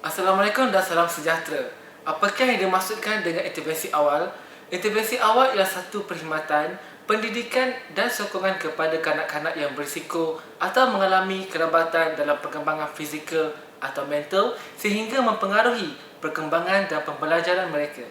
Assalamualaikum dan salam sejahtera. Apakah yang dimaksudkan dengan intervensi awal? Intervensi awal ialah satu perkhidmatan, pendidikan dan sokongan kepada kanak-kanak yang berisiko atau mengalami kerabatan dalam perkembangan fizikal atau mental sehingga mempengaruhi perkembangan dan pembelajaran mereka.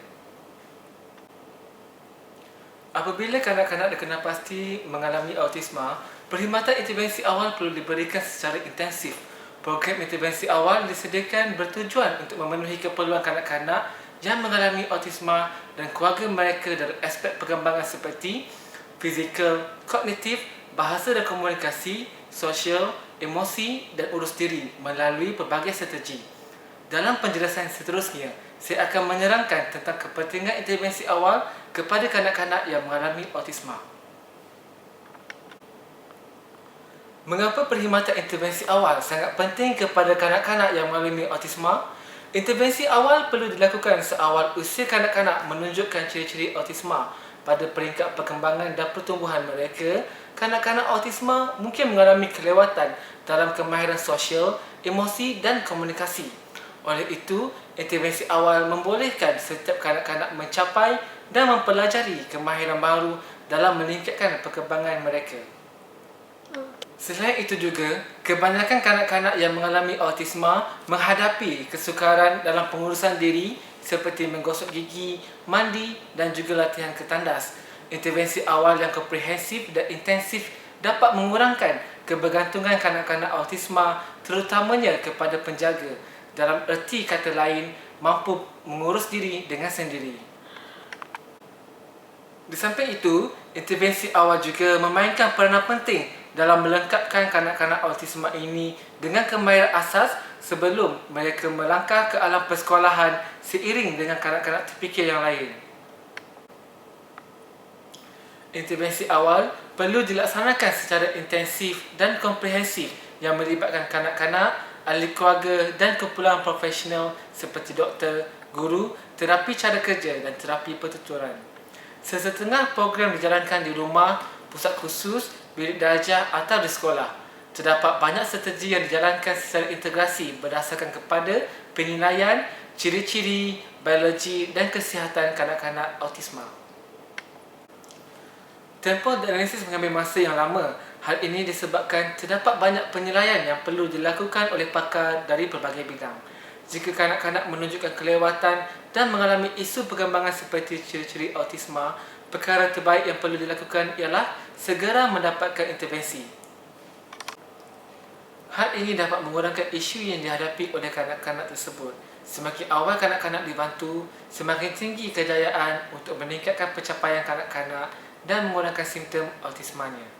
Apabila kanak-kanak dikenal pasti mengalami autisma, perkhidmatan intervensi awal perlu diberikan secara intensif Program intervensi awal disediakan bertujuan untuk memenuhi keperluan kanak-kanak yang mengalami autisma dan keluarga mereka dalam aspek perkembangan seperti fizikal, kognitif, bahasa dan komunikasi, sosial, emosi dan urus diri melalui pelbagai strategi. Dalam penjelasan seterusnya, saya akan menyerangkan tentang kepentingan intervensi awal kepada kanak-kanak yang mengalami autisma. Mengapa perkhidmatan intervensi awal sangat penting kepada kanak-kanak yang mengalami autisma? Intervensi awal perlu dilakukan seawal usia kanak-kanak menunjukkan ciri-ciri autisma pada peringkat perkembangan dan pertumbuhan mereka. Kanak-kanak autisma mungkin mengalami kelewatan dalam kemahiran sosial, emosi dan komunikasi. Oleh itu, intervensi awal membolehkan setiap kanak-kanak mencapai dan mempelajari kemahiran baru dalam meningkatkan perkembangan mereka. Selain itu juga, kebanyakan kanak-kanak yang mengalami autisma menghadapi kesukaran dalam pengurusan diri seperti menggosok gigi, mandi dan juga latihan ketandas. Intervensi awal yang komprehensif dan intensif dapat mengurangkan kebergantungan kanak-kanak autisma terutamanya kepada penjaga. Dalam erti kata lain, mampu mengurus diri dengan sendiri. Di samping itu, intervensi awal juga memainkan peranan penting dalam melengkapkan kanak-kanak autisma ini dengan kemahiran asas sebelum mereka melangkah ke alam persekolahan seiring dengan kanak-kanak terfikir yang lain. Intervensi awal perlu dilaksanakan secara intensif dan komprehensif yang melibatkan kanak-kanak, ahli keluarga dan kumpulan profesional seperti doktor, guru, terapi cara kerja dan terapi pertuturan. Sesetengah program dijalankan di rumah, pusat khusus bilik darjah atau di sekolah. Terdapat banyak strategi yang dijalankan secara integrasi berdasarkan kepada penilaian, ciri-ciri, biologi dan kesihatan kanak-kanak autisma. Tempoh analisis mengambil masa yang lama. Hal ini disebabkan terdapat banyak penilaian yang perlu dilakukan oleh pakar dari pelbagai bidang. Jika kanak-kanak menunjukkan kelewatan dan mengalami isu perkembangan seperti ciri-ciri autisma, perkara terbaik yang perlu dilakukan ialah segera mendapatkan intervensi. Hal ini dapat mengurangkan isu yang dihadapi oleh kanak-kanak tersebut. Semakin awal kanak-kanak dibantu, semakin tinggi kejayaan untuk meningkatkan pencapaian kanak-kanak dan mengurangkan simptom autismanya.